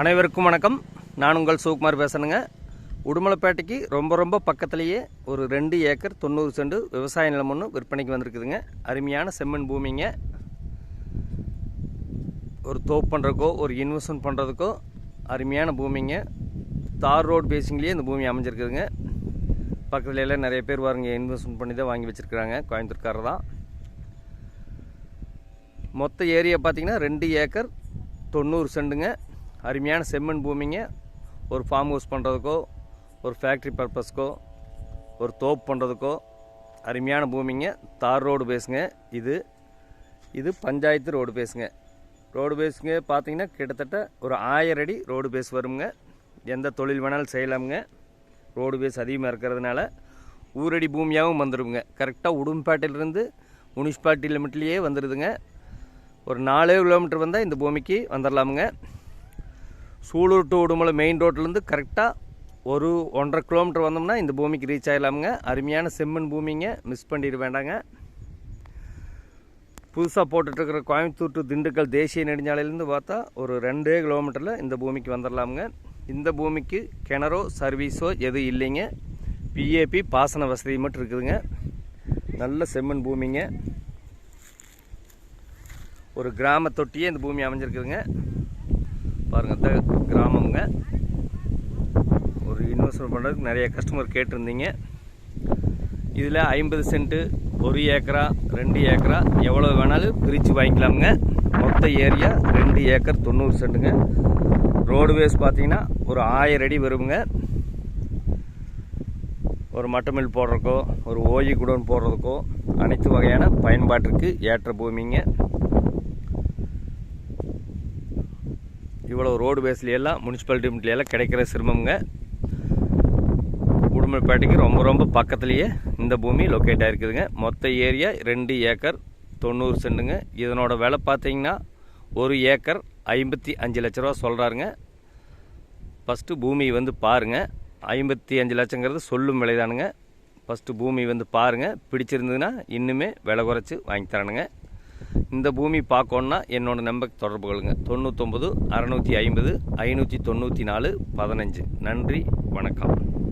அனைவருக்கும் வணக்கம். நான் உங்கள் சிவகுமார் பேசணுங்க. உடுமலைப்பேட்டைக்கு ரொம்ப ரொம்ப பக்கத்துலேயே ஒரு ரெண்டு ஏக்கர் தொண்ணூறு செண்டு விவசாய நிலம் ஒன்று விற்பனைக்கு வந்திருக்குதுங்க. அருமையான செம்மண் பூமிங்க. ஒரு தோப்பு பண்ணுறதுக்கோ ஒரு இன்வெஸ்ட்மெண்ட் பண்ணுறதுக்கோ அருமையான பூமிங்க. தார் ரோடு பேசிங்லேயே இந்த பூமி அமைஞ்சிருக்குதுங்க. பக்கத்துல எல்லாம் நிறைய பேர் வாருங்க இன்வெஸ்ட்மெண்ட் பண்ணி தான் வாங்கி வச்சுருக்குறாங்க. கோயம்புத்தூர்காரர் தான். மொத்த ஏரியா பார்த்தீங்கன்னா ரெண்டு ஏக்கர் தொண்ணூறு செண்டுங்க. அருமையான செம்மண் பூமிங்க. ஒரு ஃபார்ம் ஹவுஸ் பண்ணுறதுக்கோ ஒரு ஃபேக்ட்ரி பர்பஸ்க்கோ ஒரு தோப்பு பண்ணுறதுக்கோ அருமையான பூமிங்க. தார் ரோடு பேசுங்க இது இது பஞ்சாயத்து ரோடு பேசுங்க ரோடு பேஸுங்க பார்த்தீங்கன்னா கிட்டத்தட்ட ஒரு ஆயிரம் அடி ரோடு பேஸ் வருங்க. எந்த தொழில் வேணாலும் செய்யலாமுங்க. ரோடு பேஸ் அதிகமாக இருக்கிறதுனால ஊரடி பூமியாகவும் வந்துடுங்க கரெக்டாக உடும்பேட்டையிலேருந்து முனிசிபாலிட்டி லிமிட்லேயே வந்துடுதுங்க ஒரு நாலே கிலோமீட்டர் வந்தால் இந்த பூமிக்கு வந்துடலாமுங்க சூலூர் டு உடுமலை மெயின் ரோட்லேருந்து கரெக்டாக ஒரு ஒன்றரை கிலோமீட்டர் வந்தோம்னா இந்த பூமிக்கு ரீச் ஆகிடலாமுங்க அருமையான செம்மண் பூமிங்க. மிஸ் பண்ணிட வேண்டாங்க. புதுசாக போட்டுட்ருக்கிற கோயம்புத்தூர் டு திண்டுக்கல் தேசிய நெடுஞ்சாலையிலேருந்து பார்த்தா ஒரு ரெண்டே கிலோமீட்டரில் இந்த பூமிக்கு வந்துடலாமுங்க. இந்த பூமிக்கு கிணறோ சர்வீஸோ எதுவும் இல்லைங்க. பிஏபி பாசன வசதி மட்டும் இருக்குதுங்க. நல்ல செம்மண் பூமிங்க. ஒரு கிராம தொட்டியே இந்த பூமி அமைஞ்சிருக்குதுங்க. பாருங்கள் இந்த கிராமங்க ஒரு இன்வெஸ்ட்மெண்ட் பண்ணுறதுக்கு நிறைய கஸ்டமர் கேட்டிருந்தீங்க. இதில் ஐம்பது சென்ட்டு ஒரு ஏக்கரா ரெண்டு ஏக்கரா எவ்வளோ வேணாலும் பிரித்து வாங்கிக்கலாமுங்க. மொத்த ஏரியா ரெண்டு ஏக்கர் தொண்ணூறு சென்ட்டுங்க ரோடுவேஸ் பார்த்தீங்கன்னா ஒரு ஆயிரம் அடி வருங்க. ஒரு மட்டமில் போடுறதுக்கோ ஒரு ஓய்வு குடோன் போடுறதுக்கோ அனைத்து வகையான பயன்பாட்டிற்கு ஏற்ற பூமிங்க. இவ்வளோ ரோடு பேஸ்லையெல்லாம் முனிசிபாலிட்டி எல்லாம் கிடைக்கிற சிரமங்க. உடுமல்பேட்டைக்கு ரொம்ப ரொம்ப பக்கத்துலேயே இந்த பூமி லொக்கேட் ஆகிருக்குதுங்க மொத்த ஏரியா ரெண்டு ஏக்கர் தொண்ணூறு சென்ட்டுங்க இதனோட விலை பார்த்தீங்கன்னா ஒரு ஏக்கர் ஐம்பத்தி அஞ்சு லட்ச ரூபா சொல்கிறாருங்க ஃபஸ்ட்டு பூமி வந்து பாருங்கள் ஐம்பத்தி அஞ்சு லட்சங்கிறது சொல்லும் விலைதானுங்க. ஃபஸ்ட்டு பூமி வந்து பாருங்கள் பிடிச்சிருந்ததுன்னா இன்னுமே விலை குறைச்சி வாங்கி தரணுங்க. இந்த பூமி பார்க்கணுன்னா என்னோட நம்பர் தொடர்பு கொள்ளுங்க. தொண்ணூத்தொம்பது அறநூற்றி ஐம்பது ஐநூற்றி தொண்ணூற்றி நாலு பதினஞ்சு. நன்றி வணக்கம்.